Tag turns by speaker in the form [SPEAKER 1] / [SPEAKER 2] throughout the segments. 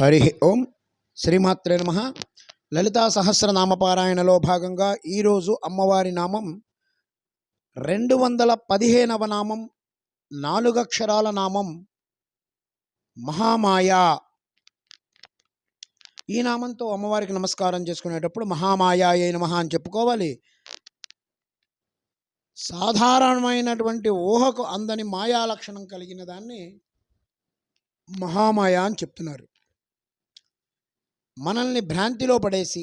[SPEAKER 1] హరి ఓం శ్రీమాత్రే నమ. లలితా సహస్రనామపారాయణలో భాగంగా ఈరోజు అమ్మవారి నామం రెండు వందల పదిహేనవ నామం నాలుగక్షరాల నామం మహామాయా. ఈ నామంతో అమ్మవారికి నమస్కారం చేసుకునేటప్పుడు మహామాయాయే మహా అని చెప్పుకోవాలి. సాధారణమైనటువంటి ఊహకు అందని మాయా లక్షణం కలిగిన దాన్ని మహామాయ అని చెప్తున్నారు. మనల్ని భ్రాంతిలో పడేసి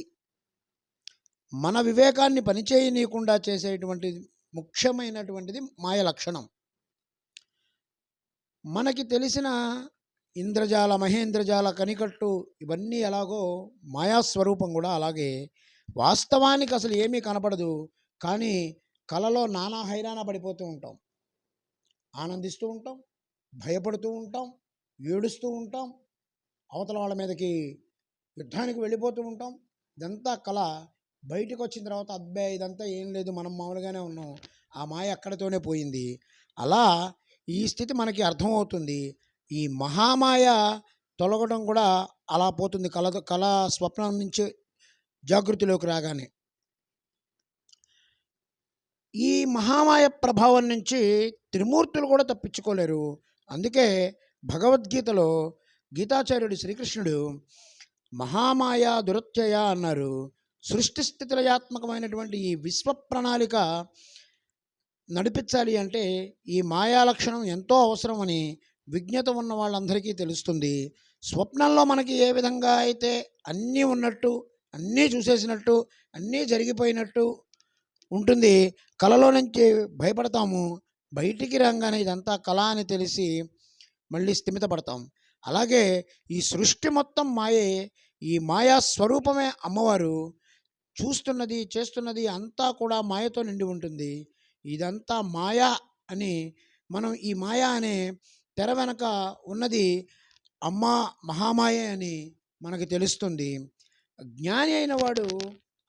[SPEAKER 1] మన వివేకాన్ని పనిచేయనీయకుండా చేసేటువంటి ముఖ్యమైనటువంటిది మాయ లక్షణం. మనకి తెలిసిన ఇంద్రజాల మహేంద్రజాల కనికట్టు ఇవన్నీ ఎలాగో మాయాస్వరూపం కూడా అలాగే వాస్తవానికి అసలు ఏమీ కనపడదు. కానీ కలలో నానా హైరాణ పడిపోతూ ఉంటాం. ఆనందిస్తూ ఉంటాం భయపడుతూ ఉంటాం ఏడుస్తూ ఉంటాం. అవతల వాళ్ళ మీదకి యుద్ధానికి వెళ్ళిపోతూ ఉంటాం. ఇదంతా కళ. బయటకు వచ్చిన తర్వాత అబ్బే! ఇదంతా ఏం లేదు. మనం మామూలుగానే ఉన్నాం. ఆ మాయ అక్కడితోనే పోయింది. అలా ఈ స్థితి మనకి అర్థమవుతుంది. ఈ మహామాయ తొలగడం కూడా అలా పోతుంది. కళ కళ స్వప్నం నుంచి జాగృతిలోకి రాగానే. ఈ మహామాయ ప్రభావం నుంచి త్రిమూర్తులు కూడా తప్పించుకోలేరు. అందుకే భగవద్గీతలో గీతాచార్యుడు శ్రీకృష్ణుడు మహామాయా దురత్యయ అన్నారు. సృష్టి స్థితిలయాత్మకమైనటువంటి ఈ విశ్వ ప్రణాళిక నడిపించాలి అంటే ఈ మాయా లక్షణం ఎంతో అవసరమని విజ్ఞత ఉన్న వాళ్ళందరికీ తెలుస్తుంది. స్వప్నంలో మనకి ఏ విధంగా అయితే అన్నీ ఉన్నట్టు అన్నీ చూసేసినట్టు అన్నీ జరిగిపోయినట్టు ఉంటుంది. కళలో నుంచి భయపడతాము. బయటికి రాగానే ఇదంతా కళ అని తెలిసి మళ్ళీ స్థిమితపడతాం. అలాగే ఈ సృష్టి మొత్తం మాయే ఈ మాయా స్వరూపమే అమ్మవారు చూస్తున్నది చేస్తున్నది అంతా కూడా మాయతో నిండి ఉంటుంది. ఇదంతా మాయా అని మనం ఈ మాయా అనే తెర వెనక ఉన్నది అమ్మ మహామాయ అని మనకి తెలుస్తుంది. జ్ఞాని అయిన వాడు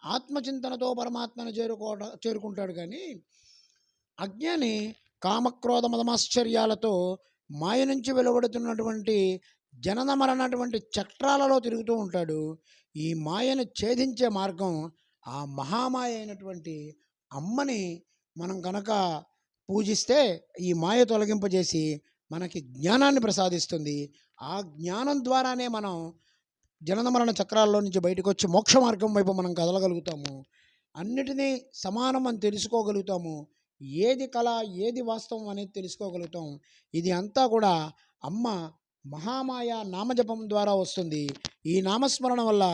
[SPEAKER 1] ఆత్మచింతనతో పరమాత్మను చేరుకోట చేరుకుంటాడు కానీ అజ్ఞాని కామక్రోధ మదమాశ్చర్యాలతో మాయ నుంచి వెలువడుతున్నటువంటి జనన మరణటువంటి చక్రాలలో తిరుగుతూ ఉంటాడు. ఈ మాయను ఛేదించే మార్గం ఆ మహామాయ అయినటువంటి అమ్మని మనం కనుక పూజిస్తే ఈ మాయ తొలగింపజేసి మనకి జ్ఞానాన్ని ప్రసాదిస్తుంది. ఆ జ్ఞానం ద్వారానే మనం జనన మరణ చక్రాల్లో నుంచి బయటకు వచ్చి మోక్ష మార్గం వైపు మనం కదలగలుగుతాము. అన్నిటినీ సమానం అని తెలుసుకోగలుగుతాము. ఏది కళ ఏది వాస్తవం అనేది తెలుసుకోగలుగుతాం. ఇది అంతా కూడా అమ్మ మహామాయ నామజపం ద్వారా వస్తుంది. ఈ నామస్మరణ వల్ల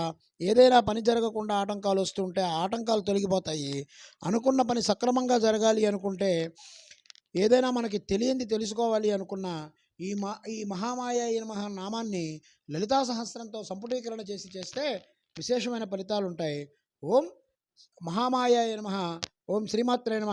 [SPEAKER 1] ఏదైనా పని జరగకుండా ఆటంకాలు వస్తుంటే ఆ ఆటంకాలు తొలగిపోతాయి. అనుకున్న పని సక్రమంగా జరగాలి అనుకుంటే ఏదైనా మనకి తెలియంది తెలుసుకోవాలి అనుకున్న ఈ మా ఈ మహామాయ అయిన మహా నామాన్ని లలితా సహస్రంతో సంపుటీకరణ చేసి చేస్తే విశేషమైన ఫలితాలు ఉంటాయి ఓం మహామాయ నమ ఓం శ్రీమాత్రే నమ.